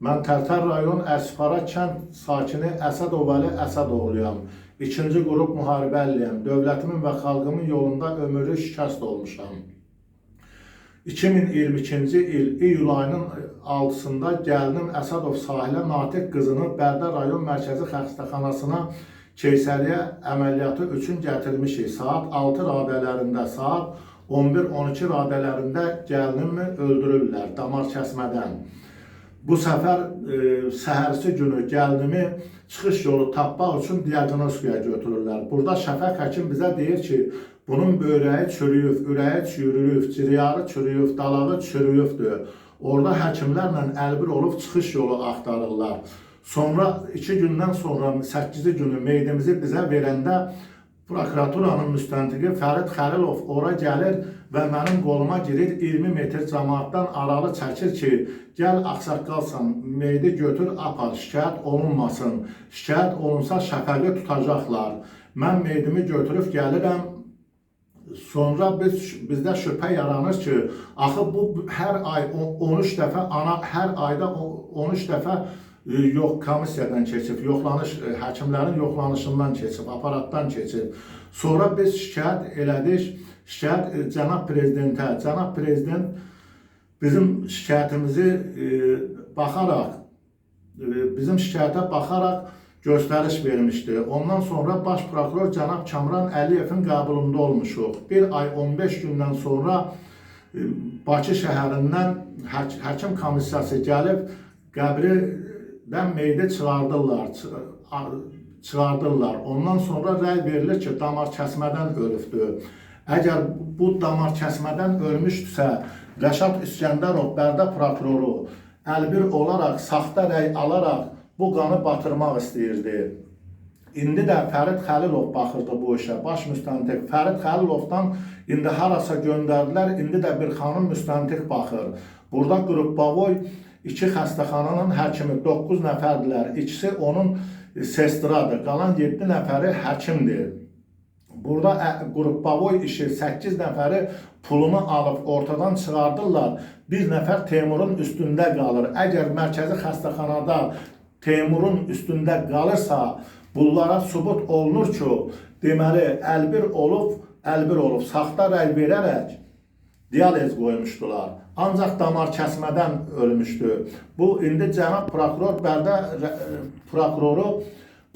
Mən rayon Əspara kənd sakini Əsədov Vəli Əsədoğluyam. İkinci qrup müharibə əliyəm. Dövlətimin və xalqımın yolunda ömürlük şikəst olmuşam. 2022-ci il iyul ayının 6-sında gəlinim Əsədov Sahilə Natiq qızını Bərdə rayon mərkəzi xəstəxanasına keysəriyyə əməliyyatı üçün gətirmişik. Saat 6 radələrində, saat 11-12 radələrində gəlinimi öldürürlər damar kəsmədən. Bu səfər e, səhərsi günü gəlinimi çıxış yolu tapmaq üçün diaqnostikaya götürürlər. Burada şəfəq həkim bizə deyir ki, bunun böyrəyi çürüyüb, ürəyi çürüyüb, ciriyarı çürüyüb, dalağı çürüyübdür. Orada həkimlərlə əlbir olub çıxış yolu axtarırlar. Sonra 2 gündən sonra 8-ci günü meydimizi bizə verəndə prokuraturanın müstəntiqi Fərid Xəlilov ora gəlir və mənim qoluma girir 20 metr cəmaatdan aralı çəkir ki, gəl ağsaqqalsan, meydi götür apar, şikayət olunmasın. Şikayət olunsa şəfəqi tutacaqlar. Mən meydimi götürüb gəlirəm, Sonra biz bizdə şübhə yaranır ki, axı bu hər ay o- 13 dəfə ana hər ayda o- 13 dəfə yox komissiyadan keçib, yoxlanış e, həkimlərin yoxlanışından keçib, aparatdan keçib. Sonra biz şikayət elədik. Şikayət e, cənab prezidentə, cənab prezident bizim şikayətimizi e, baxaraq bizim şikayətə baxaraq göstəriş vermişdi. Ondan sonra baş prokuror cənab Kamran Əliyevin qəbulunda olmuşuq. Bir ay 15 gündən sonra Bakı şəhərindən hək həkim komissiyası gəlib qəbridən meydi çıxardırlar, çıxardırlar. Ondan sonra rəy verilir ki, damar kəsmədən ölübdür. Əgər bu damar kəsmədən ölmüşdüsə, Rəşad İskəndərov Bərdə prokuroru əlbir olaraq saxta rəy alaraq bu qanı batırmaq istəyirdi. İndi də Fərid Xəlilov baxırdı bu işə. Baş müstəntiq Fərid Xəlilovdan indi harasa göndərdilər. İndi də bir xanım müstəntiq baxır. Burada Qrubbavoy iki xəstəxananın həkimi 9 nəfərdilər. İkisi onun sestradır. Qalan 7 nəfəri həkimdir. Burada Qrubbavoy işi 8 nəfəri pulunu alıb ortadan çıxardırlar. Bir nəfər Teymurun üstündə qalır. Əgər mərkəzi xəstəxanada Teymurun üstündə qalırsa, bunlara sübut olunur ki, deməli əlbir olub, əlbir olub, saxta rəy verərək dialez qoymuşdular. Ancaq damar kəsmədən ölmüşdü. Bu indi cənab prokuror Bərdə rə- prokuroru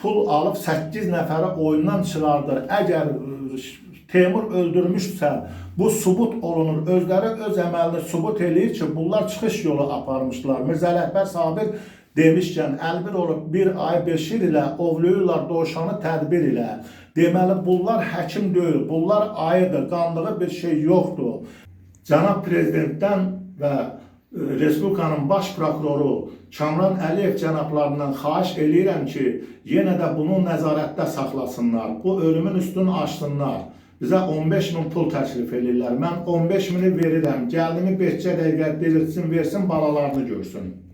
pul alıb 8 nəfəri oyundan çıxardır. Əgər ə, Teymur öldürmüşsə, bu sübut olunur. Özləri öz əməlini sübut eləyir ki, bunlar çıxış yolu aparmışlar. Mirzə Ələkbər Sabir demişkən, əlbir olub bir ay 5 il ilə ovluyurlar dovşanı tədbir ilə. Deməli, bunlar həkim deyil, bunlar ayıdır, qandığı bir şey yoxdur. Cənab Prezidentdən və e, Respublikanın baş prokuroru Kamran Əliyev cənablarından xahiş eləyirəm ki, yenə də bunu nəzarətdə saxlasınlar. Bu ölümün üstünü açsınlar. Bizə 15 min pul təklif eləyirlər. Mən 15 mini verirəm. Gəldimi 5 dəqiqə dirilsin, versin, balalarını görsün.